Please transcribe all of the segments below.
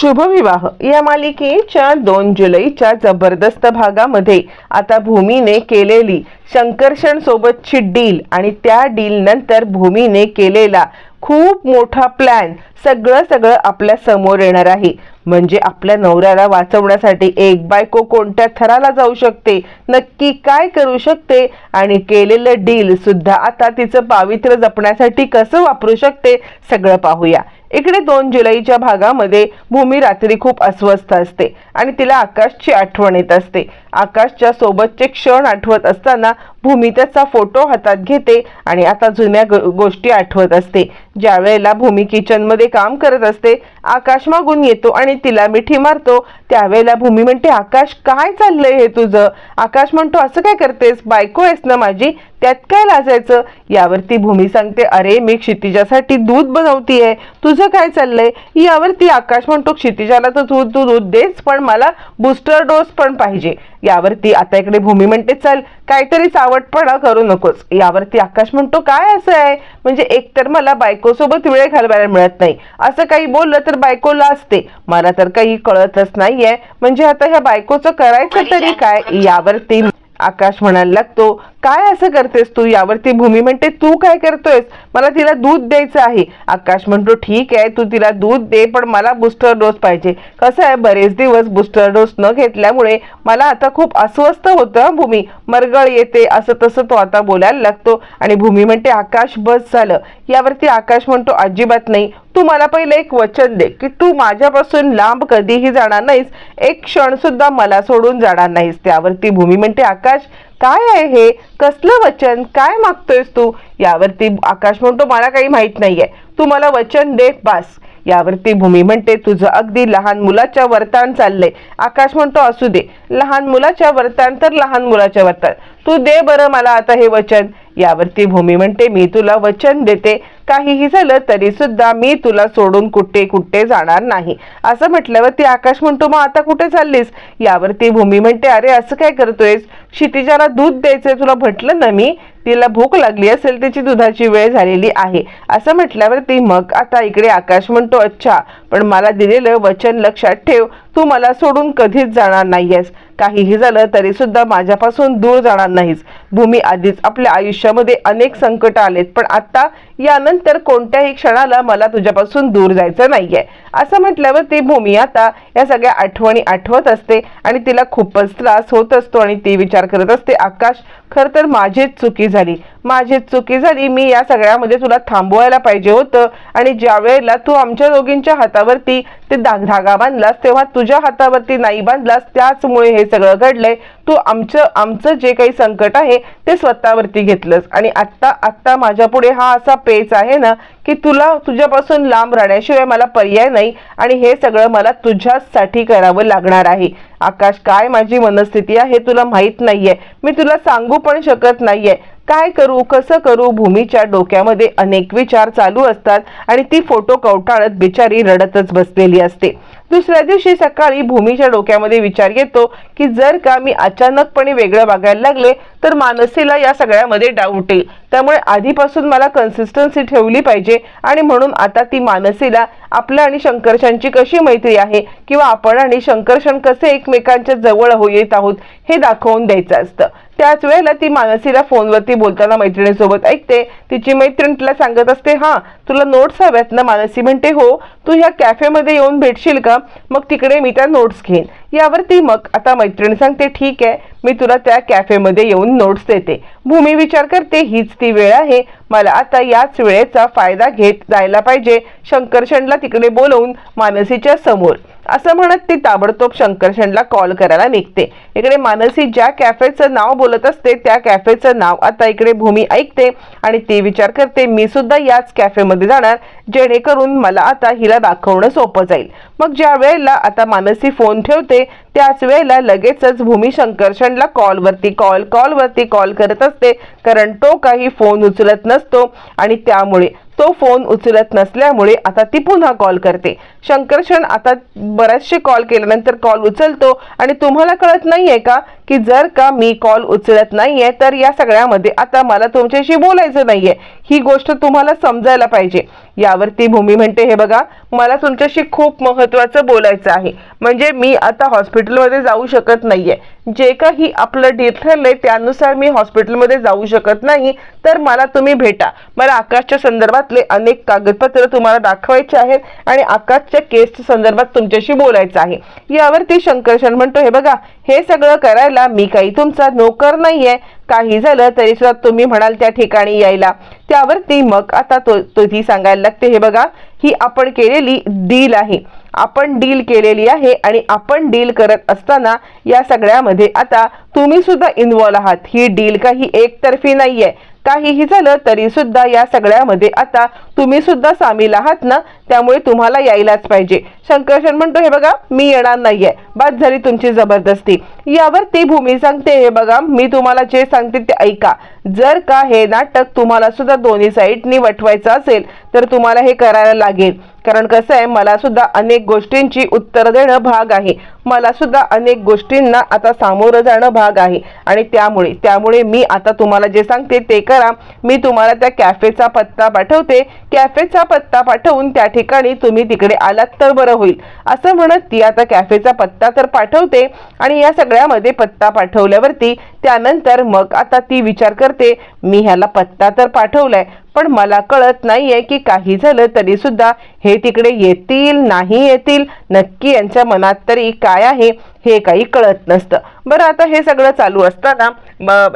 शुभविवाह. या मालिकेच्या दोन जुलैच्या जबरदस्त भागामध्ये आता भूमीने केलेली शंकरशण सोबतची डील आणि त्या डील नंतर भूमीने केलेला खूप मोठा प्लॅन सगळं सगळं आपल्यासमोर येणार आहे. म्हणजे आपल्या नवऱ्याला वाचवण्यासाठी एक बायको कोणत्या थराला जाऊ शकते? नक्की काय करू शकते? आणि केलेलं डील सुद्धा आता तिचं पावित्र्य जपण्यासाठी कसं वापरू शकते? सगळं पाहूया. इकडे दोन जुलैच्या भागामध्ये भूमी रात्री खूप अस्वस्थ असते आणि तिला आकाशची आठवण येत असते. आकाशच्या सोबतचे क्षण आठवत असताना भूमी त्याचा फोटो हातात घेते आणि आता जुन्या गोष्टी आठवत असते. ज्या वेळेला भूमी किचनमध्ये काम करत असते. आकाश मागून येतो आणि तिला मिठी मारतो. त्यावेळेला भूमी म्हणते आकाश काय चाललंय हे तुझं? आकाश म्हणतो असं काय करतेस? बायको आहेस ना माझी. त्यात काय लाजायचं? यावरती भूमी सांगते अरे मी क्षितिजासाठी दूध बनवतीये. तुझं काय चाललंय? यावरती आकाश म्हणतो क्षितिजाला तर तू तू दूध देच पण मला बूस्टर डोस पण पाहिजे. यावरती आता इकडे भूमी म्हणते चल काहीतरी चावटपणा करू नकोस. यावरती आकाश म्हणतो काय असं आहे? म्हणजे एकतर मला बायकोसोबत वेळ घालवायला मिळत नाही. असं काही बोललं तर बायकोला असते. मला तर काही कळतच नाहीये. म्हणजे आता ह्या बायकोचं करायचं तरी काय? यावरती आकाश म्हणायला लागतो काय असं करतेस तू? यावरती भूमी म्हणते तू काय करतोयस? मला तिला दूध द्यायचं आहे. आकाश म्हणतो ठीक आहे तू तिला दूध दे पण मला बूस्टर डोस पाहिजे. कसं आहे बरेच दिवस बूस्टर डोस न घेतल्यामुळे मला आता खूप अस्वस्थ होतं भूमी. मरगळ येते असं तसं तो आता बोलायला लागतो. आणि भूमी म्हणते आकाश बस झालं. यावरती आकाश म्हणतो अजिबात नाही. तू मला पहिले एक वचन दे की तू माझ्यापासून लांब कधीही जाणार नाहीस. एक क्षण सुद्धा मला सोडून जाणार नाहीस. त्यावरती भूमी म्हणते आकाश काय आहे हे? कसलं वचन? काय मागतोयस तू? यावरती आकाश म्हणतो मला काही माहीत नाहीये. तू मला वचन दे बास. यावरती भूमी म्हणते तुझं अगदी लहान मुलाच्या वर्तान चाललंय. आकाश म्हणतो असू दे. लहान मुलाच्या वर्तान तर लहान मुलाच्या वर्तान. तू दे बरं मला आता हे वचन. यावरती भूमी म्हणते मी तुला वचन देते. काहीही झालं तरी सुद्धा मी तुला सोडून कुठे कुठे जाणार नाही. असं म्हटल्यावरती आकाश म्हणतो मग आता कुठे चाललीस? यावरती भूमी म्हणते अरे असं काय करतोयस? क्षितिजाला दूध द्यायचंय तुला म्हटलं ना मी तिला भूक लागली असेल तिची दुधाची वेळ झालेली आहे. असं म्हटल्यावरती मग आता इकडे आकाश म्हणतो अच्छा पण मला दिलेलं वचन लक्षात ठेव तू मला सोडून कधीच जाणार नाहीयेस. काहीही झालं तरी सुद्धा माझ्यापासून दूर जाणार नाहीस. भूमी आधीच आपल्या आयुष्यामध्ये अनेक संकट आलेत पण आता यानंतर कोणत्याही क्षणाला मला तुझ्यापासून दूर जायचं नाहीये. असं म्हटल्यावर ती भूमी आता या सगळ्या आठवणी आठवत असते आणि तिला खूपच त्रास होत असतो आणि ती विचार करत असते आकाश खर तर माझीच चुकी झाली. माझी चुकी झाली मी या सगळ्यामध्ये तुला थांबवायला पाहिजे होतं. आणि ज्या वेळेला तू आमच्या दोघींच्या हातावरती ते दाग धागा बांधलास तेव्हा तुझ्या हातावरती नाही बांधलास त्याचमुळे हे सगळं घडलंय. तू आमचं आमचं जे काही संकट आहे ते स्वतःवरती घेतलंस. आणि आत्ता आत्ता माझ्या पुढे हा असा पेच आहे ना की तुला तुझ्यापासून लांब राहण्याशिवाय मला पर्याय नाही आणि हे सगळं मला तुझ्यासाठी करावं लागणार आहे. आकाश काय माझी मनस्थिती आहे हे तुला माहीत नाहीये. मी तुला सांगू पण शकत नाहीये. काय करू कसं करू भूमीच्या डोक्यामध्ये अनेक विचार चालू असतात आणि ती फोटो कवटाळत बिचारी रडतच बसलेली असते. दुसऱ्या दिवशी सकाळी भूमीच्या डोक्यामध्ये विचार येतो की जर का मी अचानकपणे वेगळं वागायला लागले तर मानसीला या सगळ्यामध्ये डाऊट येईल. त्यामुळे आधीपासून मला कन्सिस्टन्सी ठेवली पाहिजे आणि म्हणून आता ती मानसीला आपल्या आणि शंकरशांची कशी मैत्री आहे किंवा आपण आणि शंकरशन कसे एकमेकांच्या जवळ हो येत आहोत हे दाखवून द्यायचं असतं. त्याच वेळेला ती मानसीला फोनवरती बोलताना मैत्रिणीसोबत ऐकते. तिची मैत्रीण तिला सांगत असते हा तुला नोट्स हव्यात ना? मानसी म्हणते हो तू ह्या कॅफेमध्ये येऊन भेटशील का? मग तिकडे मी त्या नोट्स घेईन. यावरती मग आता मैत्रीण सांगते ठीक आहे मी तुला त्या कॅफेमध्ये येऊन नोट्स देते. भूमी विचार करते हीच ती वेळ आहे. मला आता याच वेळेचा फायदा घेत जायला पाहिजे. शंकरशणला तिकडे बोलवून मानसीच्या समोर असं म्हणत ती ताबडतोब शंकरशनला कॉल करायला निघते. इकडे मानसी ज्या कॅफेचं नाव बोलत असते त्या कॅफेचं नाव आता इकडे भूमी ऐकते आणि ती विचार करते मी सुद्धा याच कॅफेमध्ये जाणार जेणेकरून मला आता हिला दाखवणं सोपं जाईल. मग ज्या वेळेला आता मानसी फोन ठेवते त्याच वेळेला लगेचच भूमी शंकरशनला कॉलवरती कॉल कॉलवरती कॉल करत असते कारण तो काही फोन उचलत नसतो आणि त्यामुळे तो फोन उचलत नसल्यामुळे आता ती पुन्हा कॉल करते. शंकरशन आता बरेचसे कॉल केल्यानंतर कॉल उचलतो आणि तुम्हाला कळत नाहीये का? की जर का मी कॉल उचलत नाहीये तर या सगळ्यामध्ये आता मला तुमच्याशी बोलायचं नाहीये. ही गोष्ट तुम्हाला समजायला पाहिजे. यावरती भूमी म्हणते हे बघा मला तुमच्याशी खूप महत्त्वाचं बोलायचं आहे. म्हणजे मी आता हॉस्पिटलमध्ये जाऊ शकत नाहीये. जे काही आपलं डील ठरलंय त्यानुसार मी हॉस्पिटलमध्ये जाऊ शकत नाही तर मला तुम्ही भेटा. मला आकाशच्या संदर्भातले अनेक कागदपत्र तुम्हाला दाखवायचे आहेत आणि आकाशच्या केसच्या संदर्भात तुमच्याशी बोलायचं आहे. यावरती शंकरशन म्हणतो हे बघा हे सगळं करायला मी काही तुमचा नोकर नाहीये. काही झालं तरी सुद्धा तुम्ही म्हणाल त्या ठिकाणी यायला. त्यावरती मग आता तो तुझी सांगायला लागते. हे बघा ही आपण केलेली डील आहे. आपण डील केलेली आहे आणि आपण डील करत असताना या सगळ्यामध्ये आता तुम्ही सुद्धा इन्व्हॉल्व आहात. ही डील काही एकतर्फी नाहीये. काहीही झालं तरी सुद्धा या सगळ्यामध्ये आता तुम्ही सुद्धा सामील आहात ना? त्यामुळे तुम्हाला यायलाच पाहिजे. शंकरशन म्हणतो हे बघा मी येणार नाहीये. बाद झाली तुमची जबरदस्ती. यावर ती भूमी सांगते हे बघा मी तुम्हाला जे सांगते ते ऐका. जर का हे नाटक तुम्हाला सुद्धा दोन्ही साईडनी वठवायचं असेल तर तुम्हाला हे करायला लागेल. कारण कसं आहे मला सुद्धा अनेक गोष्टींची उत्तर देणं भाग आहे. मला सुद्धा अनेक गोष्टींना आता सामोरं जाणं भाग आहे. आणि त्यामुळे त्यामुळे मी आता तुम्हाला जे सांगते ते करा. मी तुम्हाला त्या कॅफेचा पत्ता पाठवते. कॅफेचा पत्ता पाठवून त्या ठिकाणी तुम्ही तिकडे आलात तर बरं होईल. असं म्हणत ती आता कॅफेचा पत्ता तर पाठवते आणि या सगळ्यामध्ये पत्ता पाठवल्यावरती त्यानंतर मग आता ती विचार करते मी ह्याला पत्ता तर पाठवलाय पण मला कळत नाहीये की काही झालं तरी सुद्धा हे तिकडे येतील नाही येतील नक्की यांच्या मनात तरी काय आहे हे काही कळत नसतं. बरं आता हे सगळं चालू असताना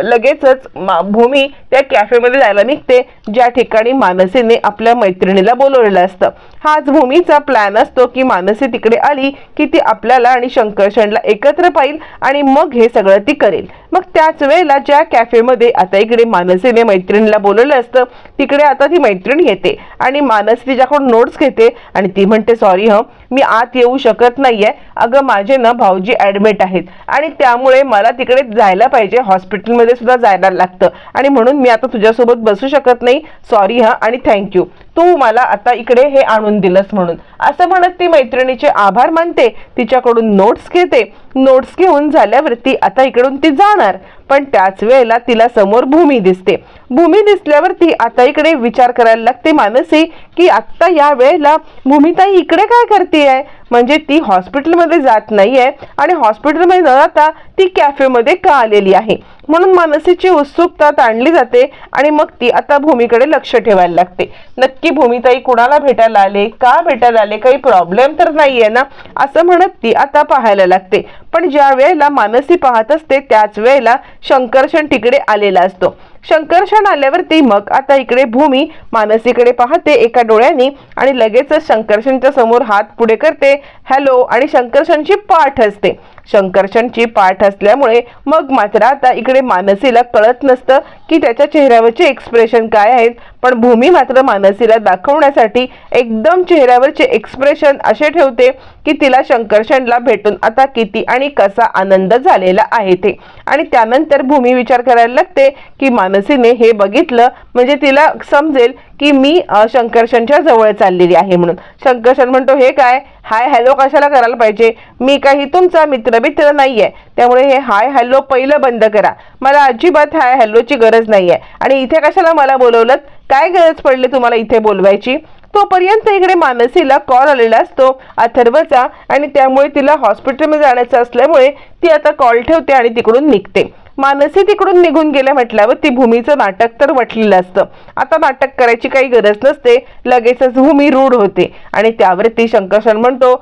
लगेचच मा- भूमी त्या कॅफेमध्ये जायला निघते ज्या ठिकाणी मानसीने आपल्या मैत्रिणीला बोलवलेलं असतं. हाच भूमीचा प्लॅन असतो की मानसी तिकडे आली की ती आपल्याला आणि शंकरशनला एकत्र पाहिल आणि मग हे सगळं ती करेल. मग त्याच वेळेला ज्या कॅफेमध्ये आता इकडे मानसीने मैत्रिणीला बोलवलं असतं तिकडे आता ती मैत्रीण येते आणि मानस तिच्याकडून नोट्स घेते आणि ती म्हणते सॉरी ह मी आत येऊ शकत नाहीये. अगं माझे ना भाऊजी ऍडमिट आहेत आणि त्यामुळे मला तिकडे जायला पाहिजे. हॉस्पिटलमध्ये सुद्धा जायला लागतं आणि म्हणून मी आता तुझ्यासोबत बसू शकत नाही. सॉरी हा आणि थँक्यू तू मला आता इकडे हे आणून दिलंस म्हणून. असं म्हणत ती मैत्रिणीचे आभार मानते तिच्याकडून नोट्स घेते. नोट्स घेऊन झाल्यावरती आता इकडून ती जाणार. पण त्याच वेळेला तिला समोर भूमी दिसते. भूमी दिसल्यावरती आता इकडे विचार करायला लागते मानसी की आत्ता या वेळेला भूमिताई इकडे काय करते आहे म्हणजे ती हॉस्पिटलमध्ये जात नाही आहे आणि हॉस्पिटलमध्ये न जाता ती कॅफेमध्ये का आलेली आहे? म्हणून मानसीची उत्सुकता ताणली जाते आणि मग ती आता भूमीकडे लक्ष ठेवायला लागते. नक्की भूमिताई कुणाला भेटायला आले? का भेटायला आले? काही प्रॉब्लेम तर नाहीये ना? असं म्हणत ती आता पाहायला लागते. पण ज्या वेळेला मानसी पाहत असते त्याच वेळेला शंकरशन तिकडे आलेला असतो. शंकर्षण आल्यावरती मग आता इकडे भूमी मानसीकडे पाहते एका डोळ्यानी आणि लगेचच शंकरशनच्या समोर हात पुढे करते. हॅलो आणि शंकरशनची पाठ असते. शंकरशनची पाठ असल्यामुळे मग मात्र आता इकडे मानसीला कळत नसतं की त्याच्या चेहऱ्यावरचे एक्सप्रेशन काय आहेत. पण भूमी मात्र मानसीला दाखवण्यासाठी एकदम चेहऱ्यावरचे एक्सप्रेशन असे ठेवते की तिला शंकरशनला भेटून आता किती आणि कसा आनंद झालेला आहे ते. आणि त्यानंतर भूमी विचार करायला लागते की मान मानसीने हे बघितलं म्हणजे तिला समजेल की मी अ, शंकरशनच्या जवळ चाललेली आहे म्हणून. शंकरशन म्हणतो हे काय? हाय हॅलो कशाला करायला पाहिजे? मी काही तुमचा मित्र मित्र आहे त्यामुळे हे हाय हॅलो पहिलं बंद करा. मला अजिबात हाय हॅलोची गरज नाही आहे आणि इथे कशाला मला बोलवलं काय गरज पडली तुम्हाला इथे बोलवायची? तोपर्यंत इकडे मानसीला कॉल आलेला असतो अथर्वचा. आणि त्यामुळे तिला हॉस्पिटलमध्ये जाण्याचं असल्यामुळे ती आता कॉल ठेवते आणि तिकडून निघते. मानसी तिकडून निघून गेल्या म्हटल्यावर ती भूमीचं नाटक तर वटलेलं असतं. आता नाटक करायची काही गरज नसते. लगेचच भूमी रूढ होते. आणि त्यावर ती शंकरशन म्हणतो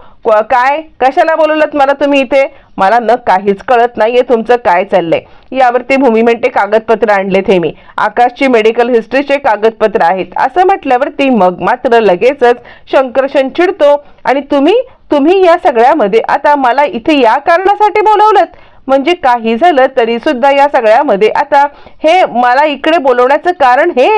काय? कशाला बोलवलं मला तुम्ही इथे? मला न काहीच कळत नाहीये तुमचं काय चाललंय. यावरती भूमी म्हणते कागदपत्र आणलेत हे मी आकाशची मेडिकल हिस्ट्रीचे कागदपत्र आहेत. असं म्हटल्यावरती मग मात्र लगेचच शंकरशन चिडतो आणि तुम्ही तुम्ही या सगळ्यामध्ये आता मला इथे या कारणासाठी बोलवलं म्हणजे काही झालं तरी सुद्धा या सगळ्यामध्ये. आता हे मला इकडे बोलवण्याचं कारण हे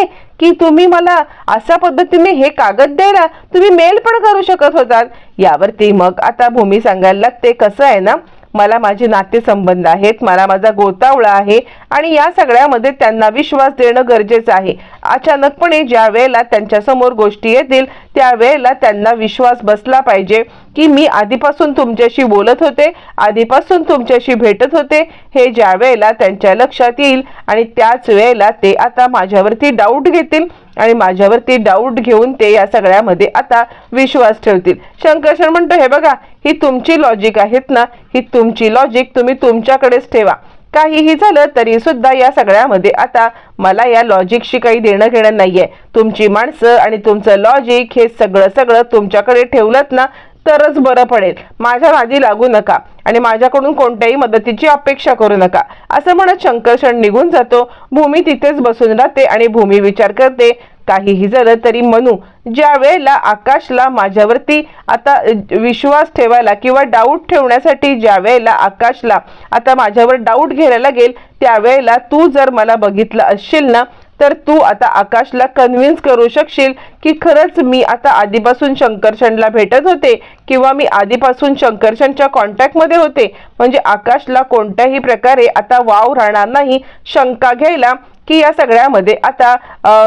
की तुम्ही मला अशा पद्धतीने हे कागद द्यायला तुम्ही मेल पण करू शकत होतात. यावरती मग आता भूमी सांगायला लागते कसं आहे ना मला माझे नातेसंबंध आहेत मला माझा गोतावळा आहे आणि या सगळ्यामध्ये त्यांना विश्वास देणं गरजेचं आहे. अचानकपणे ज्या वेळेला त्यांच्यासमोर गोष्टी येतील त्यावेळेला त्यांना विश्वास बसला पाहिजे की मी आधीपासून तुमच्याशी बोलत होते आधीपासून तुमच्याशी भेटत होते. हे ज्या वेळेला त्यांच्या लक्षात येईल आणि त्याच वेळेला ते आता माझ्यावरती डाऊट घेतील आणि माझ्यावरती डाऊट घेऊन ते या सगळ्यामध्ये आता विश्वास ठेवतील. शंकरशण म्हणतो हे बघा ही तुमची लॉजिक आहेत ना ही तुमची लॉजिक तुम्ही तुमच्याकडेच ठेवा. काहीही झालं तरी सुद्धा या सगळ्यामध्ये आता मला या लॉजिकशी काही देणं घेणं नाहीये. तुमची माणसं आणि तुमचं लॉजिक हे सगळं सगळं तुमच्याकडे ठेवलंत ना तरच बरं पडेल. माझ्या नादी लागू नका आणि माझ्याकडून कोणत्याही मदतीची अपेक्षा करू नका. असं म्हणत शंकरषण निघून जातो. भूमी तिथेच बसून राहते आणि भूमी विचार करते काहीही झालं तरी मनू ज्या वेळेला आकाशला माझ्यावरती आता विश्वास ठेवायला किंवा डाऊट ठेवण्यासाठी ज्या वेळेला आकाशला आता माझ्यावर डाऊट घ्यायला लागेल त्यावेळेला तू जर मला बघितलं असशील ना तर तू आता आकाशला कन्व्हिन्स करू शकशील की खरंच मी आता आधीपासून शंकरशनला भेटत होते किंवा मी आधीपासून शंकरशनच्या कॉन्टॅक्टमध्ये होते. म्हणजे आकाशला कोणत्याही प्रकारे आता वाव राहणार नाही शंका घ्यायला की या सगळ्यामध्ये आता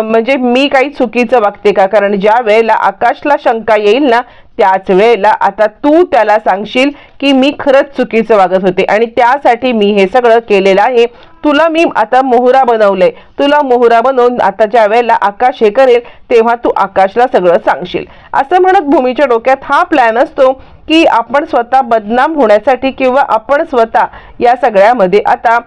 म्हणजे मी काही चुकीचं वागते का? कारण ज्या वेळेला आकाशला शंका येईल ना त्याच वेळेला आता तू त्याला सांगशील की मी खरंच चुकीचं वागत होते आणि त्यासाठी मी हे सगळं केलेलं आहे. तुला मी आता मोहरा बनवलंय. तुला मोहरा बनवून आता ज्या वेळेला आकाश हे करेल तेव्हा तू आकाशला सगळं सांगशील. असं म्हणत भूमीच्या डोक्यात हा प्लॅन असतो की आपण स्वतः बदनाम होण्यासाठी किंवा आपण स्वतः या सगळ्यामध्ये आता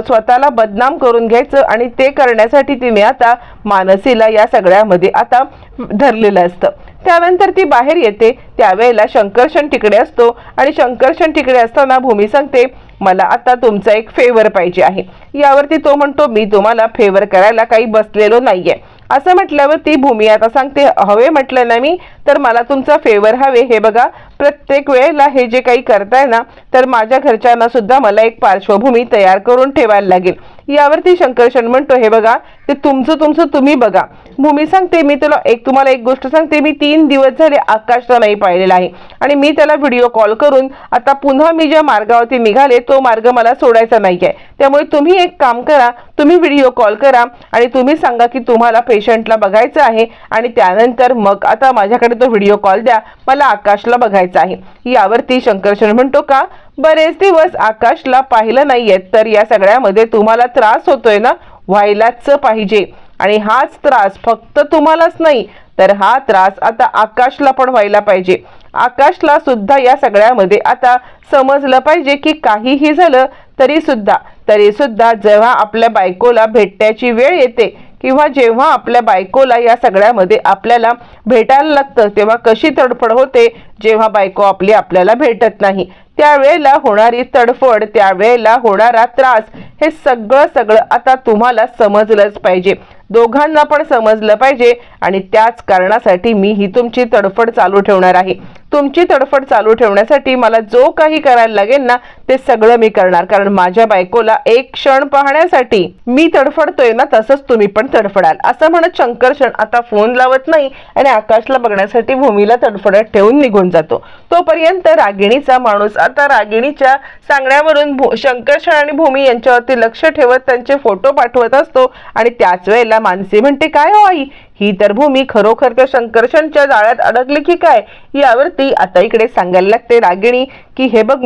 स्वतःला बदनाम करून घ्यायचं आणि ते करण्यासाठी तिने आता मानसीला या सगळ्यामध्ये आता धरलेलं असतं. त्यानंतर ती बाहेर येते. त्यावेळेला शंकरशन तिकडे असतो आणि शंकरशन तिकडे असताना भूमी सांगते मला आता तुमचा एक फेवर पाहिजे आहे. यावरती तो म्हणतो मी तुम्हाला फेवर करायला काही बसलेलो नाहीये. असं म्हटल्यावर ती भूमी आता सांगते हवे म्हटलं ना मी तर मला तुमचा फेवर हवे. हे बघा प्रत्येक वेळेला हे जे काही करताय ना तर माझ्या घरच्यांना सुद्धा मला एक पार्श्वभूमी तयार करून ठेवायला लागेल. यावरती शंकरशन म्हणतो हे बघा ते तुमचं तुमचं तुम्ही बघा. भूमी सांगते मी तुला एक तुम्हाला एक गोष्ट सांगते मी तीन दिवस झाले आकाशला नाही पाहिलेला आहे आणि मी त्याला व्हिडिओ कॉल करून आता पुन्हा मी ज्या मार्गावरती निघाले तो मार्ग मला सोडायचा नाही आहे त्यामुळे तुम्ही एक काम करा तुम्ही व्हिडिओ कॉल करा आणि तुम्ही सांगा की तुम्हाला पेशंटला बघायचं आहे आणि त्यानंतर मग आता माझ्याकडे तो व्हिडिओ कॉल द्या. मला आकाशला बघायचं आहे. यावरती शंकरशन म्हणतो का बरेच दिवस आकाशला पाहिलं नाहीयेत तर या सगळ्यामध्ये तुम्हाला त्रास होतोय ना? व्हायलाच पाहिजे. आणि हाच त्रास फक्त तुम्हालाच नाही तर हा त्रास आता आकाशला पण व्हायला पाहिजे. आकाशला सुद्धा या सगळ्यामध्ये आता समजलं पाहिजे की काहीही झालं तरी सुद्धा तरी सुद्धा जेव्हा आपल्या बायकोला भेटण्याची वेळ येते किंवा जेव्हा आपल्या बायकोला या सगळ्यामध्ये आपल्याला भेटायला लागतं तेव्हा कशी तडफड होते जेव्हा बायको आपली आपल्याला भेटत नाही. त्यावेळेला होणारी तडफड त्यावेळेला होणारा त्रास हे सगळं सगळं आता तुम्हाला समजलंच पाहिजे. दोघांना पण समजलं पाहिजे आणि त्याच कारणासाठी मी ही तुमची तडफड चालू ठेवणार आहे. तुमची तडफड चालू ठेवण्यासाठी मला जो काही करायला लागेल ना ते सगळं मी करणार. कारण माझ्या बायकोला एक क्षण पाहण्यासाठी मी तडफडतोय ना तसंच तुम्ही पण तडफडाल. असं म्हणत शंकरशण आता फोन लावत नाही आणि आकाशला बघण्यासाठी भूमीला तडफडत ठेवून निघून जातो. तोपर्यंत रागिणीचा माणूस आता रागिणीच्या सांगण्यावरून शंकरशण आणि भूमी यांच्यावरती लक्ष ठेवत त्यांचे फोटो पाठवत असतो आणि त्याच वेळेला मानसी म्हणते काय हो आई? ही तर भूमी खरोखर त्या शंकरशनच्या जाळ्यात अडकली की काय? यावरती आता इकडे सांगायला लागते रागिणी की हे बघ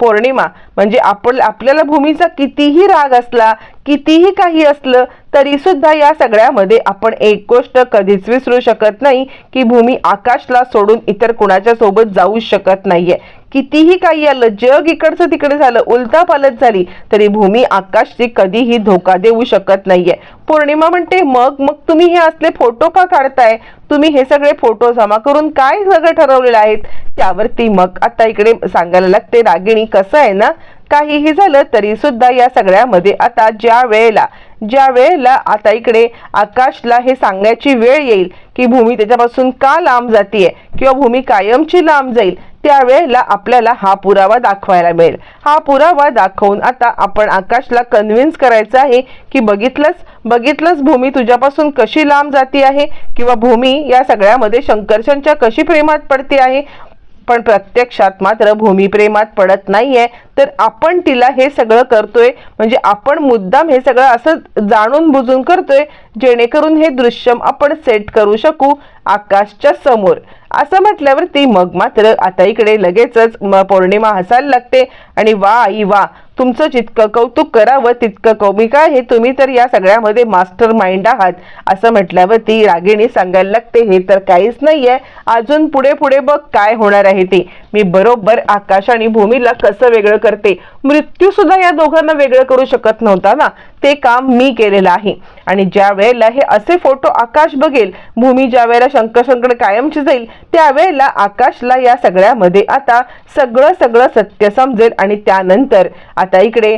पौर्णिमा म्हणजे आपण आपल्याला भूमीचा कितीही राग असला कितीही काही असलं तरी सुद्धा या सगळ्यामध्ये आपण एक गोष्ट कधीच विसरू शकत नाही की भूमी आकाशला सोडून इतर कुणाच्या सोबत जाऊ शकत नाहीये. कितीही काही आलं जग इकडचं तिकडे झालं उलता पालत झाली तरी भूमी आकाशची कधीही धोका देऊ शकत नाहीये. पौर्णिमा म्हणते मग मग तुम्ही हे असले फोटो का काढताय? तुम्ही हे सगळे फोटो जमा करून काय सगळं ठरवलेलं आहेत? त्यावरती मग आता इकडे सांगायला लागते रागिणी कसं आहे ना? काहीही झालं तरी सुद्धा या सगळ्यामध्ये आता ज्या वेळेला ज्या वेळेला आता इकडे आकाशला हे सांगण्याची वेळ येईल की भूमी त्याच्यापासून का लांब जातीये किंवा भूमी कायमची लांब जाईल त्यावेळेला आपल्याला हा पुरावा दाखवायला मिळेल. हा पुरावा दाखवून आता आपण आकाशला कन्व्हिन्स करायचं आहे की बघितलंच बघितलंच भूमी तुझ्यापासून कशी लांब जाती आहे किंवा भूमी या सगळ्यामध्ये शंकरशनच्या कशी प्रेमात पडते आहे. पण प्रत्यक्षात मात्र भूमिप्रेमात पडत नाहीये. तर आपण तिला हे सगळं करतोय. म्हणजे आपण मुद्दाम हे सगळं असं जाणून बुजून करतोय. जेणेकरून हे दृश्यम आपण सेट करू शकू आकाशच्या समोर. असं म्हटल्यावरती मग मात्र आता इकडे लगेचच म- पौर्णिमा हसायला लागते आणि वा आई वा तुमचं जितकं कौतुक करावं तितकं कौमिक काय हे तुम्ही तर या सगळ्यामध्ये मास्टर माइंड आहात. असं म्हटल्यावरती रागिणी सांगायला लागते हे तर काहीच नाहीये. अजून पुढे पुढे बघ काय होणार आहे ते. मी बरोबर आकाश आणि भूमीला कसं वेगळं करते? मृत्यू सुद्धा या दोघांना वेगळं करू शकत नव्हता ना? ते काम मी केलेलं आहे. आणि ज्या वेळेला हे असे फोटो आकाश बघेल भूमी ज्या वेळेला शंकर कायमची जाईल त्यावेळेला आकाशला या सगळ्यामध्ये आता सगळं सगळं सत्य समजेल. आणि त्यानंतर आता इकडे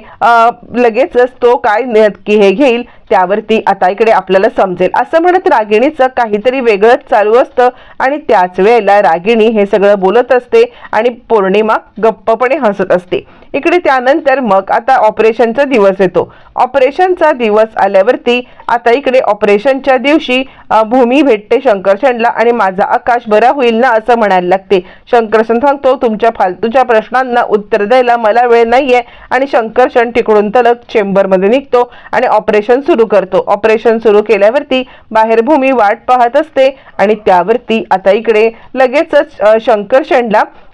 लगेचच तो काय नक्की हे घेईल? त्यावरती आता इकडे आपल्याला समजेल. असं म्हणत रागिणीचं काहीतरी वेगळंच चालू असतं आणि त्याच वेळेला रागिणी हे सगळं बोलत असते आणि पौर्णिमा गप्पपणे हसत असते. इकडे त्यानंतर मग आता ऑपरेशनचा दिवस येतो. ऑपरेशनचा दिवस आल्यावरती आता इकडे ऑपरेशनच्या दिवशी भूमी भेटते शंकरशनला आणि माझा आकाश बरा होईल ना असं म्हणायला लागते. शंकरशन सांगतो तुमच्या फालतूच्या प्रश्नांना उत्तर द्यायला मला वेळ नाहीये. आणि शंकरशन तिकडून तलक चेंबरमध्ये निघतो आणि ऑपरेशन सुरू करतो. ऑपरेशन सुरू केल्यावरती बाहेर भूमी वाट पाहत असते आणि त्यावरती आता इकडे लगेचच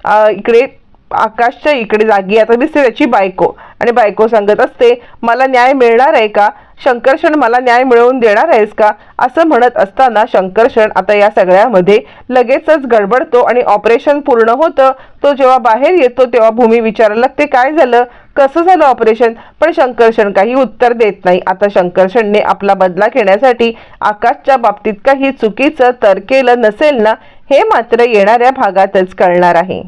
अं, इकडे आकाशच्या इकडे जागी आता दिसते त्याची बायको. आणि बायको सांगत असते मला न्याय मिळणार आहे का? शंकरशण मला न्याय मिळवून देणार आहेस का? असं म्हणत असताना शंकरशण आता या सगळ्यामध्ये लगेचच गडबडतो आणि ऑपरेशन पूर्ण होतं. तो जेव्हा बाहेर येतो तेव्हा भूमी विचारायला लागते काय झालं? कसं झालं ऑपरेशन? पण शंकरशण काही उत्तर देत नाही. आता शंकरशणने आपला बदला घेण्यासाठी आकाशच्या बाबतीत काही चुकीचं तर केलं नसेल ना हे मात्र येणाऱ्या भागातच कळणार आहे.